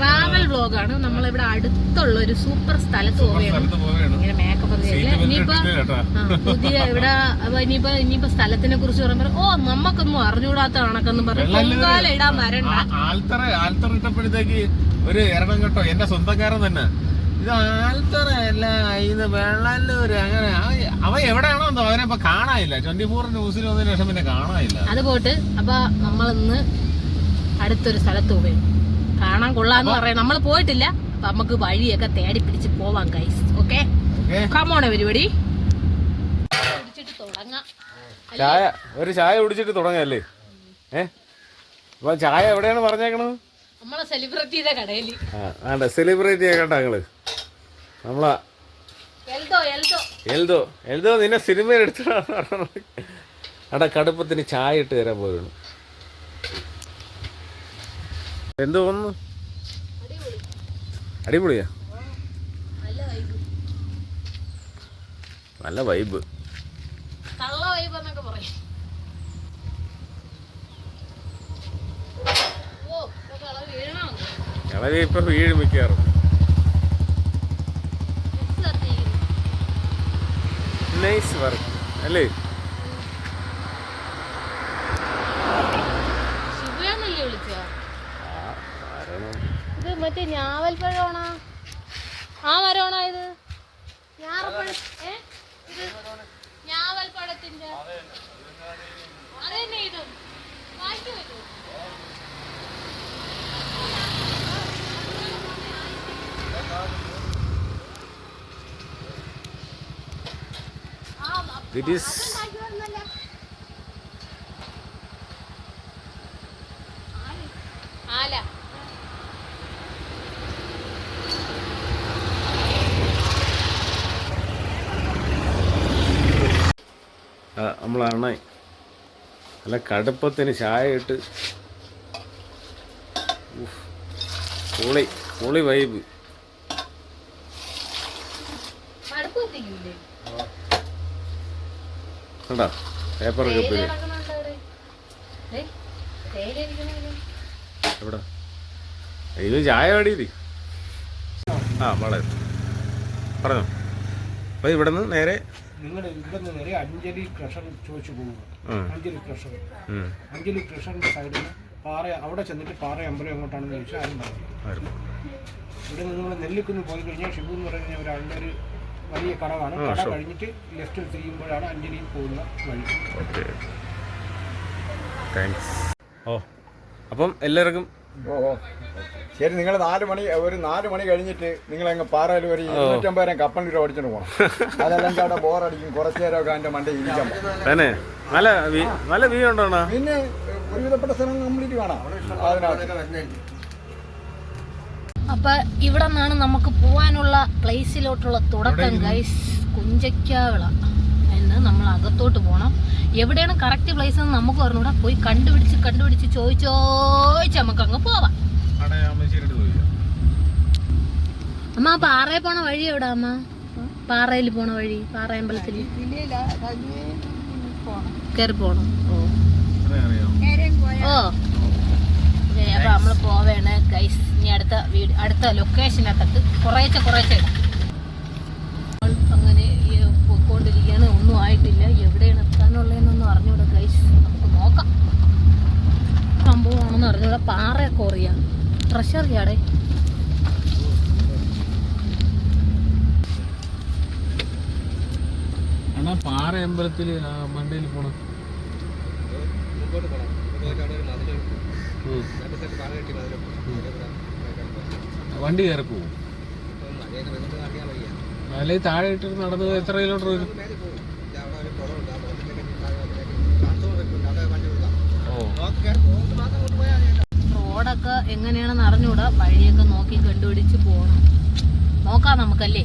Travel വ്ലോഗാണ് നമ്മളിവിടെ അടുത്തുള്ള ഒരു സൂപ്പർ സ്ഥലത്ത് പോവുകയാണ്. ഇങ്ങനെ മേക്കപ്പ് ഒക്കെ ഇനിയിപ്പോ പുതിയ ഇവിടെ ഇനിയിപ്പോ ഇനിയിപ്പോ സ്ഥലത്തിനെ കുറിച്ച് പറയുമ്പോ ഓ നമ്മക്കൊന്നും അറിഞ്ഞുകൂടാത്ത കണക്കെന്ന് പറഞ്ഞു ഇടാൻ വരണ്ട. ആൽത്തറ ആൽത്തറ ഇട്ടപ്പോഴത്തേക്ക് ഒരു എരണം കേട്ടോ. എന്റെ സ്വന്തക്കാരൻ തന്നെ. ഇത് ആൽത്തറ അല്ല ഇത് വെള്ളല്ലൂര് അങ്ങനെ. അവൻ എവിടെയാണോ എന്തോ അവനെ ഇപ്പൊ കാണാനില്ല. ട്വന്റി ഫോർ ന്യൂസിൽ വന്നതിന് ശേഷം പിന്നെ കാണാനില്ല. അത് പോട്ട് അപ്പൊ നമ്മളിന്ന് അടുത്തൊരു സ്ഥലത്ത് പോവുകയാണ്. കാണാൻ കൊള്ളാന്ന് പറയാം. നമ്മൾ പോയിട്ടില്ല. അപ്പൊ നമുക്ക് വഴിയൊക്കെ തേടി പിടിച്ച് പോവാം ഗൈസ് ഓക്കെ കമോണ പരിപാടി ചായ ഒരു ചായ കുടിച്ചിട്ട് തുടങ്ങല്ലേ? ഏ? അപ്പൊ ചായ എവിടെയാണ് പറഞ്ഞേക്കണത്? നമ്മളെ സെലിബ്രിറ്റിയുടെ കടയിൽ ആണ്ട സെലിബ്രേറ്റ് ചെയ്യണ്ട ഞങ്ങൾ നമ്മളാ എൽദോ എൽദോ. നിന്നെ സിനിമയിൽ എടുത്തിട്ടാണ് അട കടുപ്പത്തിന് ചായ ഇട്ട് തരാൻ പോയാണ് എന്ത് തോന്നുന്നു? അടിപൊളി അടിപൊളിയാ. നല്ല വൈബ്. ഇളവി ഇപ്പൊ വീഴും മിക്കാറും നൈസ് വർക്ക് അല്ലേ? മറ്റേ ഞാവൽപ്പഴമാണോ ആ മരമാണോ ഇത്? ഞാറപ്പഴത്തിന്റെ ഇത് ആ ഇറ്റ് നമ്മളാണ് നല്ല കടുപ്പത്തിന് ചായ ഇട്ട്. പൊളി പൊളി വൈബ് കണ്ടാ? പേപ്പർ കപ്പിൽ എവിടെ? ഇത് ചായ വേടിയില്ലേ? ആ വളരെ പറഞ്ഞോ. അപ്പം ഇവിടെ നിന്ന് നേരെ നിങ്ങൾ ഇവിടെ നിന്ന് നേരെ അഞ്ജലി ക്രഷർ ചോദിച്ചു പോകുക ഉം, അഞ്ജലി ക്രഷർ അഞ്ജലി ക്രഷറിന്റെ സൈഡിൽ നിന്ന് പാറ അവിടെ ചെന്നിട്ട് പാറ അമ്പലം എങ്ങോട്ടാണെന്ന് ചോദിച്ചാൽ ആരും പറയും ഇവിടെ നിന്ന് നിങ്ങൾ നെല്ലിക്കുന്ന് പോയി കഴിഞ്ഞാൽ ഷിബു എന്ന് പറയുന്ന ഒരാളുടെ ഒരു വലിയ കടവാണ്. കട കഴിഞ്ഞിട്ട് ലെഫ്റ്റിൽ തിരിയുമ്പോഴാണ് അഞ്ജലി പോകുന്ന വഴി. താങ്ക്സ് ഓ അപ്പം എല്ലാവർക്കും ഓ. ശരി നിങ്ങൾ നാല് മണി ഒരു നാല് മണി കഴിഞ്ഞിട്ട് നിങ്ങൾ അങ്ങ് പാറയിൽ ഒരു ഇരുന്നൂറ്റമ്പതിനായിരം നേരം കപ്പൽ രൂപ അടിച്ചിട്ട് പോകണം അതെല്ലാം അവിടെ ബോറടിക്കും. കുറച്ചു നേരമൊക്കെ അതിന്റെ മണ്ടി ഇരിക്കാൻ പറ്റും. തന്നെ. നല്ല നല്ല വ്യൂ പിന്നെ ഒരുവിധപ്പെട്ട സ്ഥലം കംപ്ലീറ്റ് കാണാം. അതിനകത്ത്. അപ്പൊ ഇവിടെ നിന്നാണ് നമുക്ക് പോവാനുള്ള പ്ലേസിലോട്ടുള്ള തുടക്കം ഗൈസ് കുഞ്ചയ്ക്കാവിള. നമ്മൾ അകത്തോട്ട് പോകണം എവിടെയാണ് കറക്റ്റ് പ്ലേസ് എന്ന് നമുക്ക് പറഞ്ഞുകൂടാ പോയി കണ്ടുപിടിച്ച് കണ്ടുപിടിച്ച് ചോദിച്ചോദിച്ച് നമുക്ക് അങ്ങ് പോവാം. അമ്മ ആ പാറയിൽ പോണ വഴി എവിടാ അമ്മ? പാറയിൽ പോണ വഴി പാറയമ്പലത്തിൽ കയറി പോണം. ഓ. ഓ. അപ്പൊ നമ്മൾ പോവേണ്. ഗൈസ് ഇനി അടുത്ത വീട് അടുത്ത ലൊക്കേഷനകത്ത് കുറേശ്ശെ കുറേശ്ശെ ഇടാം നമ്മൾ അങ്ങനെ ഈ പോയിക്കൊണ്ടിരിക്കുകയാണ് ഒന്നും ആയിട്ടില്ല എവിടെയാണ് എത്താനുള്ളതെന്നൊന്നും അറിഞ്ഞൂടാ ഗൈസ് നമുക്ക് നോക്കാം സംഭവമാണെന്ന് കോറിയ. അണ്ണാ പാറ അമ്പലത്തിൽ മണ്ടയിൽ പോണം. വണ്ടി കയറി പോവും. അല്ലെങ്കിൽ താഴെ ഇട്ട് നടന്നത് എത്ര കിലോമീറ്റർ വരും? ഓ. റോഡൊക്കെ എങ്ങനെയാണെന്ന് അറിഞ്ഞുകൂടാ. വഴിയൊക്കെ നോക്കി കണ്ടുപിടിച്ച് പോകണം നോക്കാം നമുക്കല്ലേ?